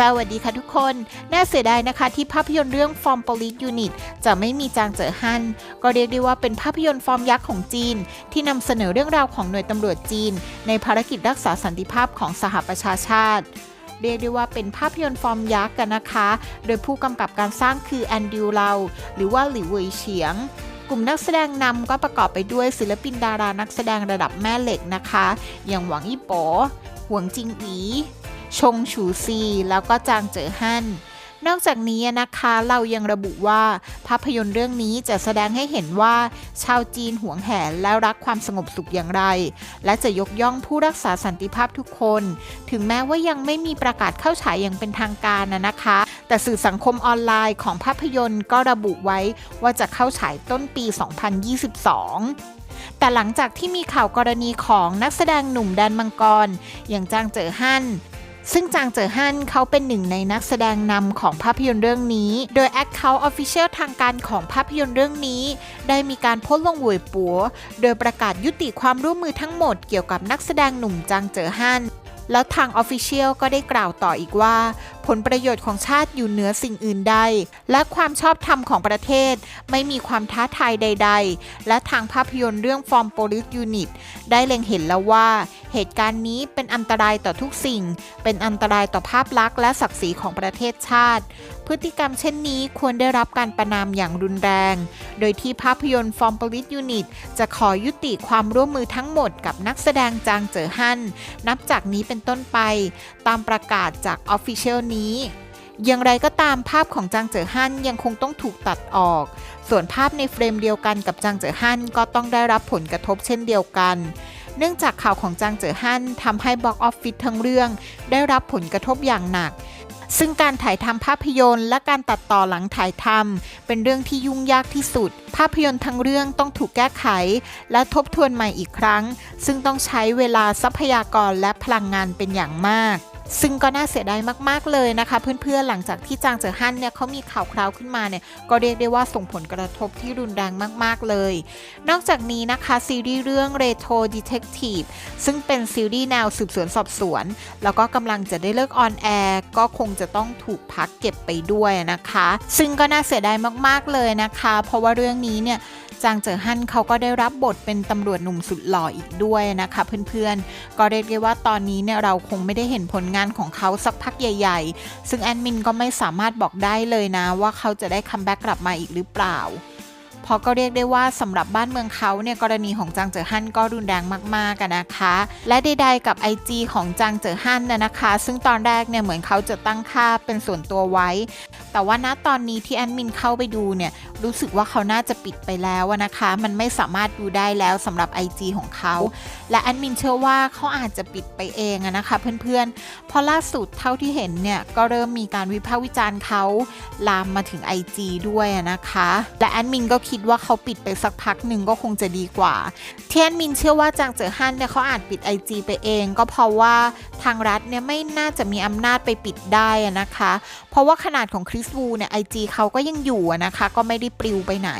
สวัสดีค่ะทุกคน น่าเสียดายนะคะที่ภาพยนตร์เรื่อง Form Police Unit จะไม่มีจางเจอฮั่นก็เรียกได้ว่าเป็นภาพยนตร์ฟอร์มยักษ์ของจีน ที่นำเสนอเรื่องราวของหน่วยตำรวจจีน ในภารกิจรักษาสันติภาพของสหประชาชาติ เรียกได้ว่าเป็นภาพยนตร์ฟอร์มยักษ์กันนะคะ โดยผู้กำกับการสร้างคือแอนดิวเลาหรือว่าหลิวเวยเฉียงกลุ่มนักแสดงนำก็ประกอบไปด้วยศิลปินดารานักแสดงระดับแม่เหล็กนะคะ อย่างหวังอี้โป๋หวงจิงอี ชงฉูซี แล้วก็จางเจ๋อฮั่นนอกจากนี้นะคะเรายังระบุว่าภาพยนตร์เรื่องนี้จะแสดงให้เห็นว่า ชาวจีนหวงแหนและรักความสงบสุขอย่างไร และจะยกย่องผู้รักษาสันติภาพทุกคน ถึงแม้ว่ายังไม่มีประกาศเข้าฉายอย่างเป็นทางการนะคะ แต่สื่อสังคมออนไลน์ของภาพยนตร์ก็ระบุไว้ว่าจะเข้าฉายต้นปี 2022แต่หลังจากที่มีข่าวกรณีของนักแสดงหนุ่มแดนมังกร อย่างจางเจ๋อฮั่น ซึ่งจางเจ๋อฮั่นเขาเป็นหนึ่งในนักแสดงนำของภาพยนตร์เรื่องนี้ โดย Account Official ทางการของภาพยนตร์เรื่องนี้ ได้มีการโพสต์ลงหวยปัว โดยประกาศยุติความร่วมมือทั้งหมดเกี่ยวกับนักแสดงหนุ่มจางเจ๋อฮั่นแล้วทางออฟฟิเชียลก็ได้กล่าวต่ออีกว่า ผลประโยชน์ของชาติอยู่เหนือสิ่งอื่นใด และความชอบธรรมของประเทศ ไม่มีความท้าทายใด ๆ และทางภาพยนตร์เรื่อง Form Police Unit ได้เล็งเห็นแล้วว่า เหตุการณ์นี้เป็นอันตรายต่อทุกสิ่ง เป็นอันตรายต่อภาพลักษณ์และศักดิ์ศรีของประเทศชาติ พฤติกรรมเช่นนี้ควรได้รับการประนามอย่างรุนแรง โดยที่ภาพยนตร์ Form Police Unit จะขอยุติความร่วมมือทั้งหมดกับนักแสดงจางเจ๋อฮั่นนับจากนี้เป็นต้นไป ตามประกาศจาก Official นี้ อย่างไรก็ตามภาพของจางเจ๋อฮั่นยังคงต้องถูกตัดออก ส่วนภาพในเฟรมเดียวกันกับจางเจ๋อฮั่นก็ต้องได้รับผลกระทบเช่นเดียวกัน เนื่องจากข่าวของจางเจ๋อฮั่นทำให้บ็อกออฟฟิศทั้งเรื่อง ได้รับผลกระทบอย่างหนักซึ่งการถ่ายทำภาพยนตร์และการตัดต่อหลังถ่ายทำเป็นเรื่องที่ยุ่งยากที่สุด ภาพยนตร์ทั้งเรื่องต้องถูกแก้ไข และทบทวนใหม่อีกครั้ง ซึ่งต้องใช้เวลาทรัพยากรและพลังงานเป็นอย่างมาก ซึ่งก็น่าเสียดายมากๆเลยนะคะ เพื่อนๆหลังจากที่จางเจอฮั่นเนี่ยเขามีข่าวคราวขึ้นมาเนี่ยก็เรียกได้ว่าส่งผลกระทบที่รุนแรงมากๆเลย นอกจากนี้นะคะซีรีส์เรื่อง Retro Detective ซึ่งเป็นซีรีส์แนวสืบสวนสอบสวน แล้วก็กำลังจะได้เลิกออนแอร์ก็คงจะต้องถูกพักเก็บไปด้วยนะคะ ซึ่งก็น่าเสียดายมากๆเลยนะคะ เพราะว่าเรื่องนี้เนี่ย จางเจอฮั่นเขาก็ได้รับบทเป็นตำรวจหนุ่มสุดหล่ออีกด้วยนะคะเพื่อนๆ ก็เรียกได้ว่าตอนนี้เนี่ยเราคงไม่ได้เห็นผลงานของเขาสักพักใหญ่ ๆ ซึ่งแอดมินก็ไม่สามารถบอกได้เลยนะว่าเขาจะได้คัมแบ็กกลับมาอีกหรือเปล่า เพราะก็เรียกได้ว่าสำหรับบ้านเมืองเขาเนี่ยกรณีของจางเจ๋อฮั่นก็รุนแรงมากๆกันนะคะ และใดๆกับ IG ของจางเจ๋อฮั่นนะนะคะ ซึ่งตอนแรกเนี่ยเหมือนเขาจะตั้งค่าเป็นส่วนตัวไว้ แต่ว่าณตอนนี้ที่แอดมินเข้าไปดูเนี่ยรู้สึกว่าเขาน่าจะปิดไปแล้วนะคะ มันไม่สามารถดูได้แล้วสำหรับ IG ของเขา และแอดมินเชื่อว่าเขาอาจจะปิดไปเองนะคะเพื่อนๆ เพราะล่าสุดเท่าที่เห็นเนี่ยก็เริ่มมีการวิพากษ์วิจารณ์เขาลามมาถึง IG ด้วยนะคะ และแอดมินก็คิดว่าเขาปิดไปสักพักหนึ่งก็คงจะดีกว่าที่แอดมินเชื่อว่าจางเจ๋อฮั่นเนี่ยเขาอาจปิด IG ไปเอง ก็เพราะว่าทางรัฐเนี่ยไม่น่าจะมีอำนาจไปปิดได้นะคะ เพราะว่าขนาดของคริสวูเนี่ยไอจีเขาก็ยังอยู่นะคะ ก็ไม่ได้ปลิวไปไหน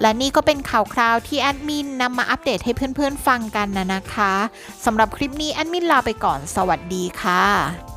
และนี่ก็เป็นข่าวคราวที่แอดมินนำมาอัปเดตให้เพื่อนๆฟังกันนะนะคะสำหรับคลิปนี้แอดมินลาไปก่อนสวัสดีค่ะ